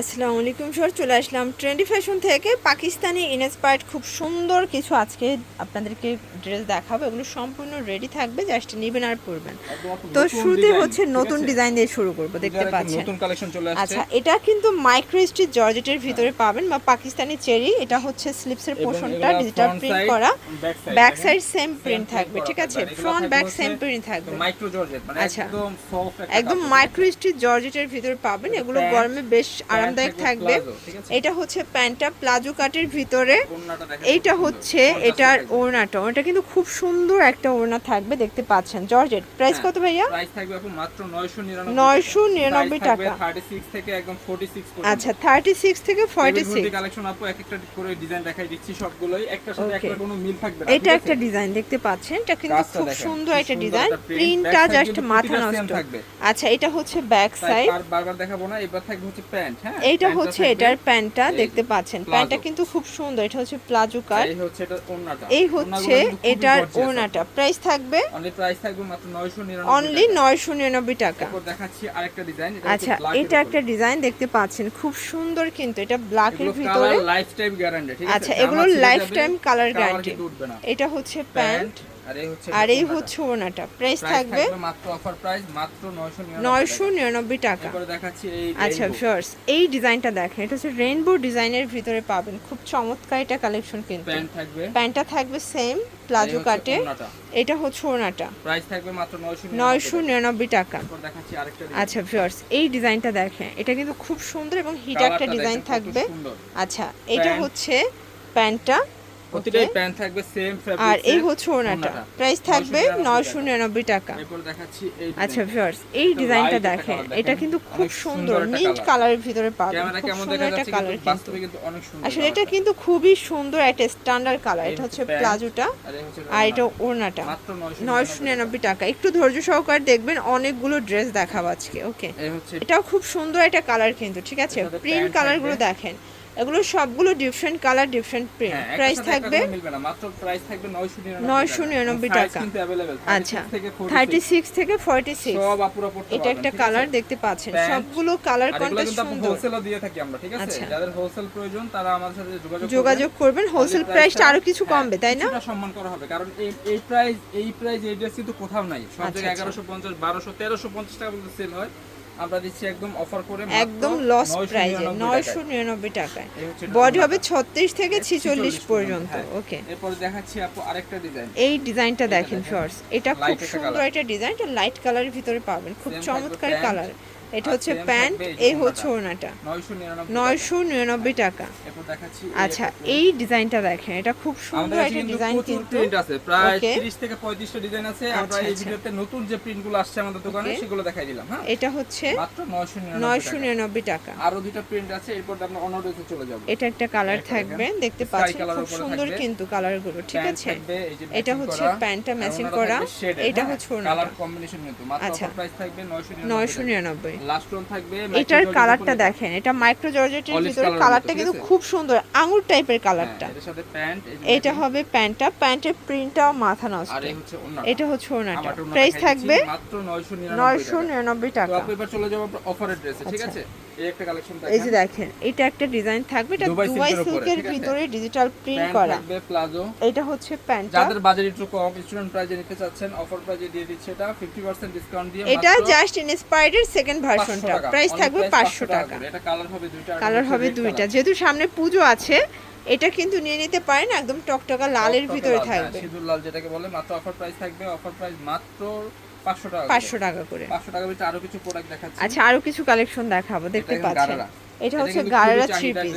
আসসালামু আলাইকুম স্যার চলে আসলাম ট্রেন্ডি ফ্যাশন থেকে। পাকিস্তানি ইনস্পায়ার্ড খুব সুন্দর কিছু আজকে আপনাদেরকে ড্রেস দেখাবো এগুলো সম্পূর্ণ রেডি থাকবে জাস্ট নেবেন আর পরবেন। তো শুরুতে হচ্ছে নতুন ডিজাইন দিয়ে শুরু করব দেখতে পাচ্ছেন। নতুন কালেকশন চলে আসছে। আচ্ছা এটা কিন্তু মাইক্রো স্টিচ জর্জেটের ভিতরে পাবেন বা পাকিস্তানি চেরি এটা হচ্ছে স্লিপসের পোর্শনটা ডিজিটাল প্রিন্ট করা। ব্যাক? সাইড সেম প্রিন্ট থাকবে ঠিক আছে? ফ্রন্ট ব্যাক সেম প্রিন্ট থাকবে। মাইক্রো জর্জেট মানে আচ্ছা। একদম সফট একদম মাইক্রো স্টিচ জর্জেটের ভিতরে পাবেন এগুলো গরমে বেশ আরামদায়ক থাকবে? এটা হচ্ছে প্যান্টটা প্লাজো কাটের ভিতরে। এইটা হচ্ছে এটার। ওড়নাটা। ওটা কিন্তু খুব সুন্দর একটা ওড়না থাকবে দেখতে পাচ্ছেন। জর্জেট। প্রাইস হ্যাঁ, কত ভাইয়া? প্রাইস থাকবে আপু মাত্র 999 999 Size থাকবে টাকা। 36 থেকে একদম 46 আচ্ছা থার্টি সিক্স থেকে ফর্টি সিক্স কালেকশন আপু এক একটা করে ডিজাইন দেখাই দিচ্ছি সবগুলোই। একটার সাথে একটা কোনো মিল থাকবে না এটা একটা ডিজাইন দেখতে পাচ্ছেন। এটা কিন্তু খুব সুন্দর একটা ডিজাইন প্রিন্টটা জাস্ট মাথা নষ্ট। থাকবে। আচ্ছা এটা হচ্ছে ব্যাক সাইড আর বারবার দেখাবো না এবার থাকবে হচ্ছে প্যান্ট হ্যাঁ? এইটা হচ্ছে এটার প্যান্টটা দেখতে পাচ্ছেন। প্যান্টটা কিন্তু খুব সুন্দর এটা হচ্ছে প্লাজো কাট এই হচ্ছে এটা ওড়নাটা। এই হচ্ছে এটার ওড়নাটা। প্রাইস থাকবে অনলি প্রাইস থাকবে মাত্র 999 অনলি নয়শো নিরানব্বই টাকা। তারপর দেখাচ্ছি আরেকটা ডিজাইন এটা আচ্ছা এটা একটা ডিজাইন দেখতে পাচ্ছেন। খুব সুন্দর কিন্তু এটা ব্ল্যাক এর ভিতরে। লাইফ টাইম গ্যারান্টি ঠিক আছে? আচ্ছা এগুলো লাইফ টাইম কালার গ্যারান্টি এটা হচ্ছে প্যান্ট। আর এই হচ্ছে ওনাটা প্রাইস থাকবে? মাত্র অফার প্রাইস মাত্র 999 নয়শো নিরানব্বই টাকা। তারপরে দেখাচ্ছি এই আচ্ছা। এই ডিজাইনটা দেখেন। এটা হচ্ছে রেইনবো ডিজাইনের ভিতরে পাবেন। খুব চমৎকার এটা কালেকশন কিন্তু। প্যান্ট থাকবে। প্যান্টটা থাকবে সেম প্লাজো কাটে এটা হচ্ছে ওনাটা প্রাইস থাকবে মাত্র 999 নয়শো নিরানব্বই টাকা। দেখাচ্ছি আরেকটা আচ্ছা ভিউয়ার্স এই ডিজাইনটা দেখেন। এটা কিন্তু খুব সুন্দর এবং হিট একটা ডিজাইন থাকবে। আচ্ছা এটা হচ্ছে প্যান্টটা প্রতিটাই প্যান্ট থাকবে সেম ফেব্রিক আর এই হচ্ছে ওনাটা প্রাইস থাকবে নয়শো নিরানব্বই টাকা। এরপর দেখাচ্ছি এই আচ্ছা ভিউয়ার্স এই ডিজাইনটা দেখেন। এটা কিন্তু খুব সুন্দর মিন্ট কালারের ভিতরে পাবেন। ক্যামেরা খুব কেমন সুন্দর দেখা একটা যাচ্ছে কালার কিন্তু। আসলে এটা কিন্তু খুবই সুন্দর একটা স্ট্যান্ডার্ড কালার এটা হচ্ছে প্লাজোটা আর এটা ওড়নাটা। ওড়নাটা। মাত্র নয়শো নিরানব্বই টাকা। একটু ধৈর্য সহকারে দেখবেন অনেকগুলো ড্রেস দেখাবো আজকে ওকে এটাও খুব সুন্দর একটা কালার কিন্তু ঠিক আছে? প্রিন্ট কালারগুলো দেখেন। এগুলো সবগুলো different colour different print price থাকবে মাত্র প্রাইস থাকবে 999 999 টাকা। আচ্ছা 36 থেকে 46 থার্টি সিক্স থেকে ফর্টি সিক্স সব আপুরা পড়তে এটা একটা কালার দেখতে পাচ্ছেন। সবগুলো কালার কন্ট্রাস্ট সুন্দর। দিয়ে থাকি আমরা, ঠিক আছে? আচ্ছা। যাদের হোলসেল প্রয়োজন তারা আমাদের সাথে যোগাযোগ যোগাযোগ করবেন। হোলসেল প্রাইসটা আরও কিছু হ্যাঁ, কমবে তাই না? সম্মান করা হবে কারণ এই এই প্রাইস এই প্রাইস এই ড্রেস কিন্তু কোথাও নাই। সব আচ্ছা, জায়গায় আচ্ছা। 1150 1200 1350 টাকা পর্যন্ত সেল হয়। আমরা দিচ্ছি একদম অফার করে একদম লস প্রাইজে টাকায়। নয়শো নিরানব্বই টাকায়। বডি হবে ছত্রিশ থেকে 46 পর্যন্ত হ্যাঁ। ওকে এরপর দেখাচ্ছি আপু আরেকটা ডিজাইন এই ডিজাইনটা দেখেন। শর্টস এটা খুব সুন্দর একটা ডিজাইন এটা লাইট কালারের ভিতরে পাবেন। খুব চমৎকার কালার এটা হচ্ছে প্যান্ট এই হচ্ছে ওনাটা 999 নয়শো নিরানব্বই টাকা। আচ্ছা এই ডিজাইনটা দেখেন এটা খুব সুন্দর একটা ডিজাইন কিন্তু। আছে প্রায় 30 থেকে 35টা ডিজাইন আছে। আমরা আচ্ছা, এই আচ্ছা। ভিডিওতে নতুন যে প্রিন্টগুলো আসছে আমাদের দোকানে সেগুলো দেখাই দিলাম হ্যাঁ? এটা হচ্ছে 999 নয়শো নিরানব্বই টাকা। আরও দুটো প্রিন্ট আছে এরপর আমরা অন্য ড্রেসে চলে যাব। এটা একটা কালার থাকবে দেখতে পাচ্ছেন খুব সুন্দর। কিন্তু কালারগুলো ঠিক আছে? এটা হচ্ছে প্যান্টটা ম্যাচিং করা। এটা হ্যাঁ? হচ্ছে Colour ওনাটা কিন্তু। মাত্র। প্রাইস থাকবে 999 নয়শো নিরানব্বই। লাস্ট ওয়ান থাকবে এটার কালারটা দেখেন এটা মাইক্রো জর্জেটের ভিতরে কালারটা কিন্তু খুব সুন্দর আঙুর টাইপের হ্যাঁ, কালারটা সাথে প্যান্ট এটা হবে প্যান্টটা প্যান্টের প্রিন্টটাও মাথা নষ্ট। আর এটা হচ্ছে ওনাটা প্রাইস থাকবে মাত্র 999 নয়শো টাকা। চলে যাব অফারের ড্রেসে ঠিক আচ্ছা। আছে? এই একটা কালেকশন এই যে দেখেন। এটা একটা ডিজাইন থাকবে এটা দুবাই সিল্কের ভিতরে ডিজিটাল প্রিন্ট করা। থাকবে প্লাজো এটা হচ্ছে প্যান্টটা। যাদের বাজেট একটু কম স্টুডেন্ট প্রাইজে নিতে চাচ্ছেন অফার প্রাইজে দিয়ে দিচ্ছে এটা 50% ডিসকাউন্ট দিয়ে এটা জাস্ট ইনস্পায়ার্ড সেকেন্ড ভার্সনটা প্রাইস থাকবে price পাঁচশো টাকা। এটা কালার হবে দুইটা কালার হবে দুইটা। যেহেতু সামনে পুজো আছে এটা কিন্তু নিয়ে নিতে পারেন একদম টকটকা লালের ভিতরে হ্যাঁ, থাকবে। সিঁদুর লাল যেটাকে বলে মাত্র অফার প্রাইস থাকবে অফার প্রাইস মাত্র 500 পাঁচশো টাকা করে। 500 টাকা ভিতরে আরও কিছু প্রোডাক্ট দেখাচ্ছি। আচ্ছা আরও কিছু কালেকশন দেখাবো দেখতে পাচ্ছেন। এটা হচ্ছে গারারা থ্রি পিস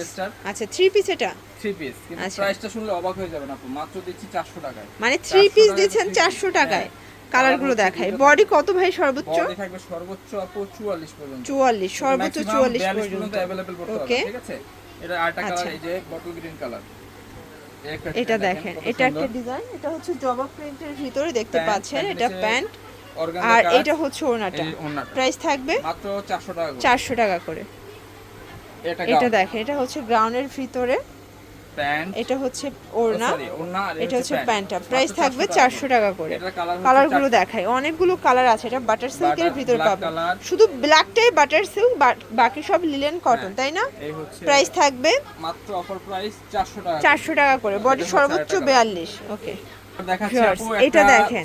আচ্ছা থ্রি পিস এটা? থ্রি পিস কিন্তু আচ্ছা। প্রাইসটা শুনলে অবাক হয়ে যাবেন আপু। মাত্র দিচ্ছি 400 টাকায়। মানে থ্রি পিস দিচ্ছেন three চারশো piece, টাকায়। হ্যাঁ। কালারগুলো Colour দেখায় বডি কত ভাই সর্বোচ্চ? বডি থাকবে সর্বোচ্চ আপু 44 পর্যন্ত। চুয়াল্লিশ সর্বোচ্চ Maximum চুয়াল্লিশ 42 পর্যন্ত। অ্যাভেলেবল করতে ঠিক আছে? এটা কালার আচ্ছা। এই যে বটল গ্রিন কালার এটা দেখেন এটা একটা ডিজাইন এটা হচ্ছে জবা প্রিন্টের ভিতরে দেখতে পাচ্ছেন। এটা প্যান্ট আর এটা হচ্ছে ওনাটা ওড়নাটা। প্রাইস থাকবে মাত্র 400 টাকা করে। চারশো টাকা করে। এটা। দেখেন এটা হচ্ছে গ্রাউন্ডের ভিতরে। প্যান্ট এটা হচ্ছে ওড়না। এটা হচ্ছে প্যান্টটা। প্রাইস থাকবে 400 চারশো টাকা করে। কালার কালারগুলো দেখাই। অনেকগুলো কালার আছে। এটা বাটার সিল্কের ভিতর black পাবে color। শুধু ব্ল্যাকটাই বাটার সিল্ক বাকি সব লিলেন কটন তাই না? এই হচ্ছে প্রাইস থাকবে মাত্র অফার প্রাইস 400 টাকা চারশো টাকা করে। বডি সর্বোচ্চ বিয়াল্লিশ ওকে এটা এটা দেখেন।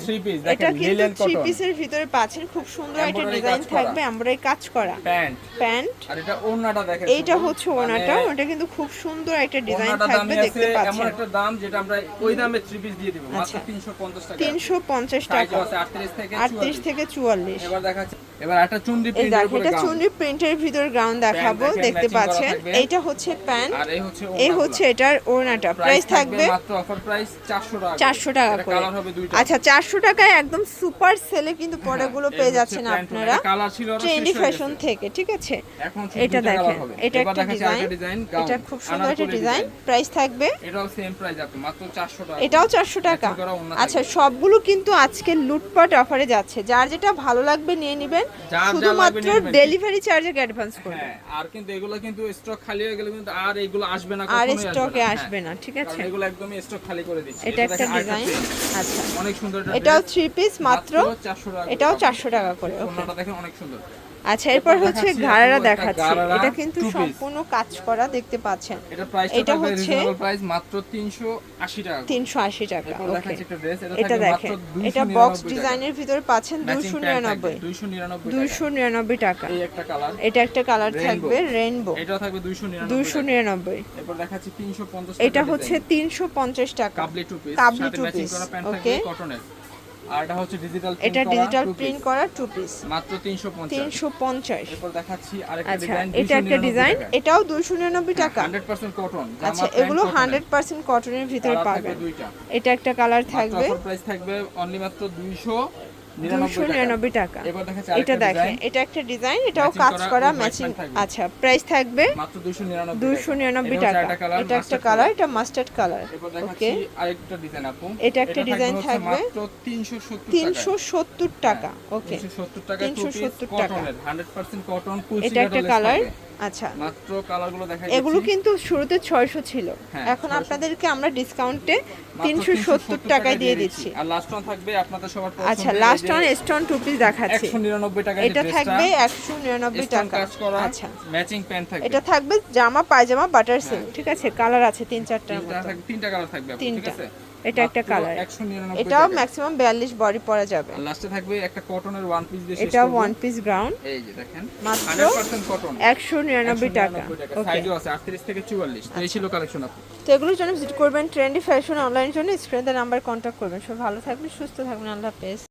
এটা কিন্তু থ্রি পিসের ভিতরে পাচ্ছেন খুব সুন্দর একটা ডিজাইন। থাকবে আমরাই কাজ করা। প্যান্ট আর এটা ওড়নাটা দেখেন এইটা হচ্ছে মানে ওনাটা ওটা কিন্তু খুব সুন্দর একটা ডিজাইন ওড়নাটা থাকবে দেখতে আছে, এমন একটা দাম যেটা আমরা ওই দামে থ্রি পিস দিয়ে দিব মাত্র আচ্ছা। 350 টাকা। তিনশো পঞ্চাশ সাইজ টাকা 38 থেকে আটত্রিশ 44 থেকে চুয়াল্লিশ। এবার দেখাচ্ছি এবার একটা প্রিন্টের উপরে এটা। চুনরি প্রিন্টের ভিতর গ্রাউন্ড দেখাবো দেখতে পাচ্ছেন। এইটা হচ্ছে প্যান্ট আর এই হচ্ছে এই হচ্ছে এটার ওড়নাটা। প্রাইস থাকবে মাত্র অফার প্রাইস 400 টাকা চারশো টাকা করে। হবে দুইটা। আচ্ছা চারশো টাকায় একদম সুপার সেলে কিন্তু পরেগুলো পেয়ে হচ্ছে যাচ্ছেন আপনারা। ছিল ওটা ট্রেন্ডি ফ্যাশন থেকে ঠিক আছে? এটা দেখেন এটা একটা ডিজাইন এটা খুব সুন্দর একটা ডিজাইন প্রাইস থাকবে? এটাও সেম প্রাইস মাত্র 400 টাকা। এটাও চারশো টাকা। Matching করা ওড়না আচ্ছা সবগুলো কিন্তু আজকে লুটপাট অফারে যাচ্ছে। যার যেটা ভালো লাগবে নিয়ে নেবেন। শুধুমাত্র। ডেলিভারি চার্জে অ্যাডভান্স করবেন হ্যাঁ আর কিন্তু এগুলো কিন্তু স্টক খালি হয়ে গেলে কিন্তু আর এগুলো আসবে না আর স্টকে হ্যাঁ। আসবে না। ঠিক আছে? এগুলো একদমই স্টক খালি করে দিচ্ছে। এটা একটা ডিজাইন। আচ্ছা। অনেক সুন্দর এটাও থ্রি পিস মাত্র 400 টাকা করে। এটাও চারশো টাকা করে দেখেন অনেক সুন্দর। আচ্ছা এরপর হচ্ছে ঘাড়ারা দেখাচ্ছি। এটা কিন্তু সম্পূর্ণ কাজ করা দেখতে পাচ্ছেন। এটা এটা এটা হচ্ছে প্রাইস মাত্র 380 টাকা করে। তিনশো আশি টাকা ওকে এটা এটা মাত্র দেখেন এটা বক্স ডিজাইনের ভিতরে পাচ্ছেন Matching দুশো pant থাকবে নিরানব্বই। 299 টাকা। এই একটা কালার এটা একটা কালার থাকবে রেইনবো এটাও থাকবে 299 দুশো টাকা। নিরানব্বই। এরপর দেখাচ্ছি 350 টাকা এটা হচ্ছে তিনশো পঞ্চাশ টাকা। Kabuli two piece Kabuli pant okay? থাকবে কটনের আর এটা হচ্ছে ডিজিটাল এটা ডিজিটাল প্রিন্ট করা টু পিস মাত্র 350 তিনশো পঞ্চাশ। এরপর দেখাচ্ছি আরেকটা আচ্ছা ডিজাইন এটা একটা ডিজাইন এটাও দুশো নিরানব্বই টাকা। 100% কটন আচ্ছা এগুলো হান্ড্রেড পার্সেন্ট কটনের ভিতরে পাবেন। এটা একটা কালার থাকবে। প্রাইস থাকবে অনলি মাত্র 299 দুশো নিরানব্বই টাকা। এটা দেখেন এটা একটা ডিজাইন এটাও কাজ করা ম্যাচিং আচ্ছা প্রাইস থাকবে দুশো নিরানব্বই টাকা। এটা একটা কালার এটা মাস্টার্ড কালার ওকে এটা একটা ডিজাইন থাকবে। মাত্র 370 টাকা তিনশো সত্তর টাকা ওকে 370 টাকা। 370 টাকা। কটনের 100% কটন এটা একটা কালার আচ্ছা। মাত্র কালারগুলো দেখা এগুলো কিন্তু শুরুতে ছয়শো ছিল। হ্যাঁ, এখন আপনাদেরকে আমরা ডিসকাউন্টে তিনশো সত্তর টাকায় দিয়ে দিচ্ছি। আর লাস্ট ওয়ান থাকবে আপনাদের সবার আচ্ছা last one stone two piece দেখাচ্ছি। 199 টাকা এটা থাকবে একশো নিরানব্বই টাকা। কাজ আচ্ছা। ম্যাচিং প্যান্ট থাকবে। এটা থাকবে জামা পায়জামা বাটার সিল্ক ঠিক আছে? কালার আছে তিন চারটার তিনটা মতো তিনটা কালার থাকবে ঠিক আছে? এটা একটা কালার 199 এটাও ম্যাক্সিমাম বিয়াল্লিশ বডি পরা যাবে। লাস্টে থাকবে একটা কটনের ওয়ান পিস দিয়ে এটা ওয়ান পিস গ্রাউন্ড এই যে দেখেন মাত্র 100% কটন একশো নিরানব্বই টাকা। ওকে সাইজও আছে 38 থেকে 44 তো এই ছিল কালেকশন আপু। তো এগুলোর জন্য ভিজিট করবেন ট্রেন্ডি ফ্যাশন অনলাইন জন্য স্ক্রিনে নাম্বার কন্টাক্ট করবেন। সব ভালো থাকবেন সুস্থ থাকবেন আল্লাহ হাফেজ।